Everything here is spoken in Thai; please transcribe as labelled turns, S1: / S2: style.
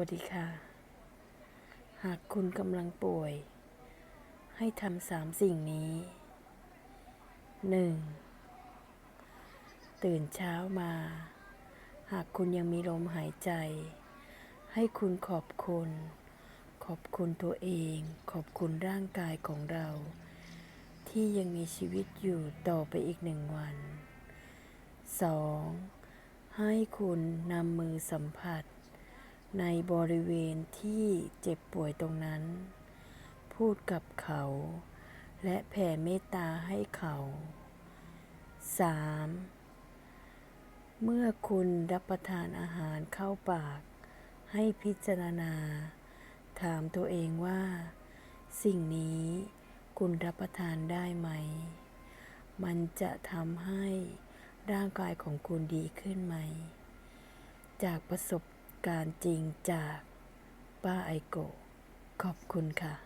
S1: วัสดีค่ะ หากคุณกำลังป่วย ให้ทำสามสิ่งนี้ 1. ตื่นเช้ามา หากคุณยังมีลมหายใจ ให้คุณขอบคุณ ขอบคุณตัวเอง ขอบคุณร่างกายของเรา ที่ยังมีชีวิตอยู่ต่อไปอีกหนึ่งวัน 2. ให้คุณนำมือสัมผัส ในบริเวณที่เจ็บป่วยตรงนั้น พูดกับเขา และแผ่เมตตาให้เขา 3. เมื่อคุณรับประทานอาหารเข้าปาก ให้พิจารณา ถามตัวเองว่า สิ่งนี้คุณรับประทานได้ไหม มันจะทำให้ร่างกายของคุณดีขึ้นไหม จากประสบ การจริงจากป้าไอโกะขอบคุณค่ะ